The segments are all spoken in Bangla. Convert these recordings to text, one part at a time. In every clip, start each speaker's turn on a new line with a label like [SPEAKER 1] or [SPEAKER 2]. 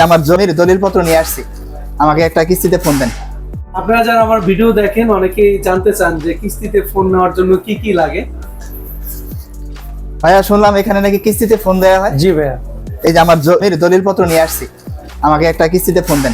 [SPEAKER 1] যে আমার জমির দলিলপত্র নিয়ে আসছি আমাকে একটা কিস্তিতে ফোন দেন।
[SPEAKER 2] আপনারা যারা আমার ভিডিও দেখেন অনেকেই জানতে চান যে কিস্তিতে ফোন নেওয়ার জন্য কি কি লাগে।
[SPEAKER 1] ভাইয়া শুনলাম এখানে নাকি কিস্তিতে ফোন দেওয়া হয়।
[SPEAKER 2] জি ভাইয়া।
[SPEAKER 1] এই যে আমার জমির দলিলপত্র নিয়ে আসছি আমাকে একটা কিস্তিতে ফোন দেন।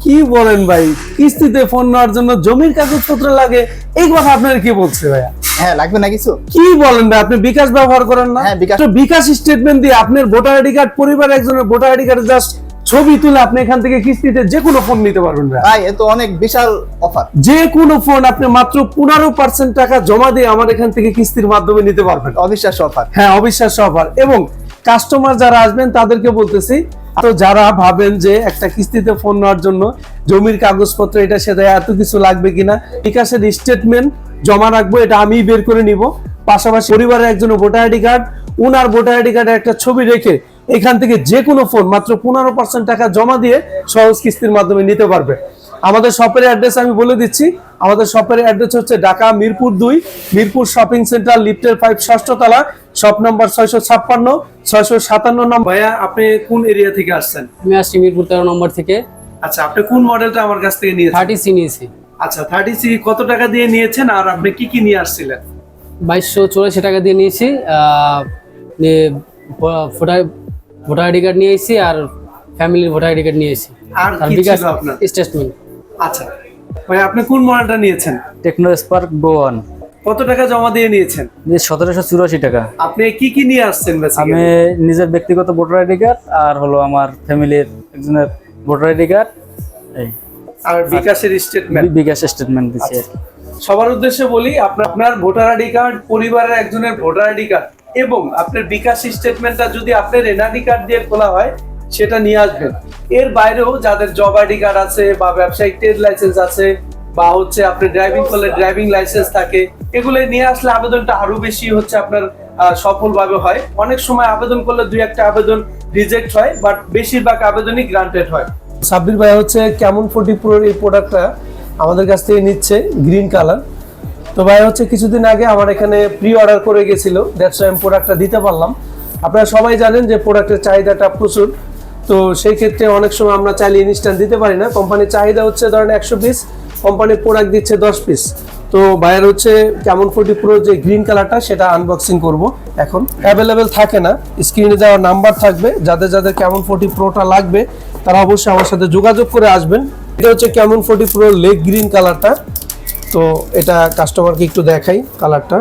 [SPEAKER 2] কি বলেন ভাই? কিস্তিতে ফোন নেওয়ার জন্য জমির কাগজপত্র লাগে এই কথা আপনার কি বলছে ভাইয়া?
[SPEAKER 1] হ্যাঁ লাগবে না কিছু।
[SPEAKER 2] কি বলেন ভাই? আপনি বিকাশ ব্যবহার করেন না?
[SPEAKER 1] হ্যাঁ, বিকাশ-
[SPEAKER 2] বিকাশ স্টেটমেন্ট দিয়ে আপনার ভোটার আইডি কার্ড পরিবার একজনের ভোটার আইডি কার্ড জাস্ট ছবি তুলে আপনি এখান থেকে কিস্তিতে যে কোনো ফোন নিতে পারবেন ভাই।
[SPEAKER 1] এ তো অনেক বিশাল অফার
[SPEAKER 2] যে কোনো ফোন আপনি মাত্র পনেরো পার্সেন্ট টাকা জমা দিয়ে আমার এখান থেকে কিস্তির মাধ্যমে নিতে পারবেন।
[SPEAKER 1] অবিশ্বাস্য অফার
[SPEAKER 2] হ্যাঁ অবিশ্বাস্য অফার এবং কাস্টমার যারা আসবেন তাদেরকে বলতেছি তো যারা ভাবেন যে একটা কিস্তিতে ফোন নেওয়ার জন্য জমির কাগজপত্র এটা সেটা এত কিছু লাগবে কিনা বিকাশের স্টেটমেন্ট জমা রাখব এটা আমি বের করে নিব। পাশাপাশি পরিবারের একজন ভোটার আইডি কার্ড উনার ভোটার আইডি কার্ডের একটা ছবি রেখে এখান থেকে যে কোনো ফোন মাত্র পনেরো পার্সেন্ট টাকা জমা দিয়ে সহজ কিস্তির মাধ্যমে নিতে পারবে। আমাদের শপের অ্যাড্রেস আমি বলে দিচ্ছি। আমাদের শপের অ্যাড্রেস হচ্ছে ঢাকা মিরপুর দুই মিরপুর শপিং সেন্টার লিফটের ফাইভ ষষ্ঠ তলা শপ নাম্বার ছয়শো ছাপ্পান্ন ছয়শো সাতান্ন নম্বর। ভাইয়া আপনি কোন এরিয়া থেকে আসছেন?
[SPEAKER 3] আমি আসছি মিরপুর তেরো নম্বর থেকে।
[SPEAKER 2] আচ্ছা আপনি কোন মডেলটা আমার কাছ থেকে নিয়েছেন?
[SPEAKER 3] থার্টি সি নিয়েছি।
[SPEAKER 2] আচ্ছা থার্টি সি কত টাকা দিয়ে নিয়েছেন আর আপনি কি কি নিয়ে আসছিলেন?
[SPEAKER 3] বাইশশো চৌরাশি টাকা দিয়ে নিয়েছি নিয়ে ভোটার আইডি কার্ড নিয়ে এসেছি আর ফ্যামিলির ভোটার আইডি কার্ড নিয়ে এসেছি
[SPEAKER 2] আর কি
[SPEAKER 3] বিকাশ
[SPEAKER 2] ছিল আপনার?
[SPEAKER 3] স্টেটমেন্ট
[SPEAKER 2] আচ্ছা। ভাই আপনি কোন মডেলটা নিয়েছেন?
[SPEAKER 4] টেকনো স্পার্ক গো ওয়ান
[SPEAKER 2] কত টাকা জমা দিয়ে নিয়েছেন?
[SPEAKER 4] যে সতেরোশো চুরাশি টাকা।
[SPEAKER 2] আপনি কি কি নিয়ে আসছেন
[SPEAKER 4] আমি নিজের ব্যক্তিগত ভোটার আইডি কার্ড আর হলো আমার ফ্যামিলির একজনের ভোটার আইডি কার্ড। এই।
[SPEAKER 2] আর বিকাশের স্টেটমেন্ট
[SPEAKER 4] বিকাশ স্টেটমেন্ট দিচ্ছি
[SPEAKER 2] সবার উদ্দেশ্যে বলি আপনার আপনার ভোটার আইডি কার্ড পরিবারের একজনের ভোটার আইডি কার্ড। এবং আপনার বিকাশ স্টেটমেন্টটা যদি আপনার এনআইডি কার্ড দিয়ে খোলা হয়, সেটা নিয়ে আসবেন। এর বাইরেও যাদের জব আইডি কার্ড আছে বা ব্যবসায়িক ট্রেড লাইসেন্স আছে বা হচ্ছে আপনি ড্রাইভিং করলে ড্রাইভিং লাইসেন্স থাকে এগুলো নিয়ে আসলে আবেদনটা আরও বেশি হচ্ছে আপনার সফলভাবে হয়। অনেক সময় আবেদন করলে দুই একটা আবেদন রিজেক্ট হয় বাট বেশিরভাগ আবেদনই গ্রান্টেড হয়। সাব্বির ভাই হচ্ছে কেমন ফোর্টি প্রোর এই প্রোডাক্টটা আমাদের কাছ থেকে নিচ্ছে গ্রিন কালার তো ভাই, হচ্ছে কিছুদিন আগে আমার এখানে প্রি অর্ডার করে গেছিল। দ্যাটস আমি প্রোডাক্টটা দিতে পারলাম। আপনারা সবাই জানেন যে প্রোডাক্টের চাহিদাটা প্রচুর। তো সেই ক্ষেত্রে অনেক সময় আমরা চাইলে ইনস্ট্যান্ট দিতে পারি না। কোম্পানির চাহিদা হচ্ছে ধরেন একশো পিস কোম্পানির প্রোডাক্ট দিচ্ছে দশ পিস তো ভাইয়ের হচ্ছে কেমন ফোর্টি প্রো যে গ্রিন কালারটা সেটা আনবক্সিং করব এখন। অ্যাভেলেবেল থাকে না। স্ক্রিনে দেওয়া নাম্বার থাকবে। যাদের যাদের কেমন ফোর্টি প্রোটা লাগবে, তারা অবশ্যই আমার সাথে যোগাযোগ করে আসবেন। এটা হচ্ছে কেমন ফোর্টি প্রো লেগ গ্রিন কালারটা তো এটা কাস্টমারকে একটু দেখাই কালারটা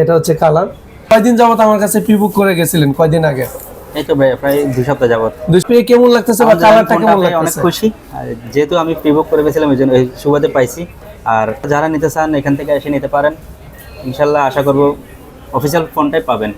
[SPEAKER 2] এটা হচ্ছে কালার কয়দিন যাবত আমার কাছে প্রিবুক করে গেছিলেন? কয়দিন আগে?
[SPEAKER 4] ভাই প্রায় দুই সপ্তাহ যাবত।
[SPEAKER 2] কেমন লাগতেছে বা কালারটা কেমন
[SPEAKER 4] অনেক খুশি। যেহেতু আমি প্রি বুক করে গেছিলাম এই জন্য এই সুবাদে পাইছি। আর যারা নিতে চান এখান থেকে এসে নিতে পারেন। ইনশাল্লাহ আশা করব অফিসিয়াল ফোনটাই পাবেন।